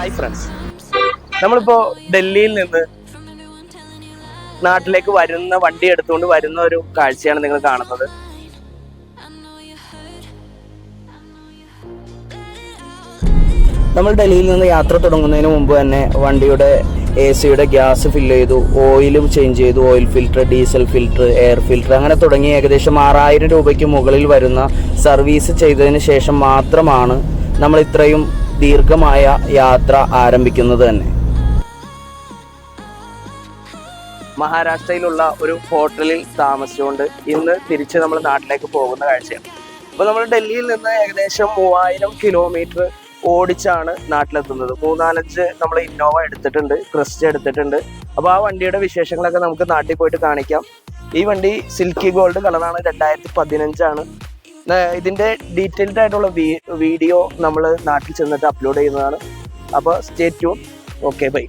Hi friends നമ്മളിപ്പോ ഡൽഹിയിൽ നിന്ന് നാട്ടിലേക്ക് വരുന്ന വണ്ടി എടുത്തുകൊണ്ട് വരുന്ന ഒരു കാഴ്ചയാണ് നിങ്ങൾ കാണുന്നത്. നമ്മൾ ഡൽഹിയിൽ നിന്ന് യാത്ര തുടങ്ങുന്നതിന് മുമ്പ് തന്നെ വണ്ടിയുടെ എ സിയുടെ ഗ്യാസ് ഫില്ല് ചെയ്തു ഓയിലും ചേഞ്ച് ചെയ്തു oil filter diesel filter air filter അങ്ങനെ തുടങ്ങി. ഏകദേശം ആറായിരം രൂപയ്ക്ക് മുകളിൽ വരുന്ന സർവീസ് ചെയ്തതിന് ശേഷം മാത്രമാണ് നമ്മൾ ഇത്രയും ദീർഘമായ യാത്ര ആരംഭിക്കുന്നത് തന്നെ. മഹാരാഷ്ട്രയിലുള്ള ഒരു ഹോട്ടലിൽ താമസിച്ചുകൊണ്ട് ഇന്ന് തിരിച്ച് നമ്മൾ നാട്ടിലേക്ക് പോകുന്ന കാഴ്ചയാണ്. അപ്പോൾ നമ്മൾ ഡൽഹിയിൽ നിന്ന് ഏകദേശം മൂവായിരം കിലോമീറ്റർ ഓടിച്ചാണ് നാട്ടിലെത്തുന്നത്. മൂന്നാലഞ്ച് നമ്മൾ ഇന്നോവ എടുത്തിട്ടുണ്ട് ക്രിസ്റ്റ് എടുത്തിട്ടുണ്ട്. അപ്പോൾ ആ വണ്ടിയുടെ വിശേഷങ്ങളൊക്കെ നമുക്ക് നാട്ടിൽ പോയിട്ട് കാണിക്കാം. ഈ വണ്ടി സിൽക്കി ഗോൾഡ് കളറാണ് രണ്ടായിരത്തി പതിനഞ്ചാണ്. ഇതിന്റെ ഡീറ്റെയിൽഡ് ആയിട്ടുള്ള വീഡിയോ നമ്മൾ നാട്ടിൽ ചെന്നിട്ട് അപ്ലോഡ് ചെയ്യുന്നതാണ്. അപ്പോൾ സ്റ്റേ ട്യൂൺ ഓക്കെ ബൈ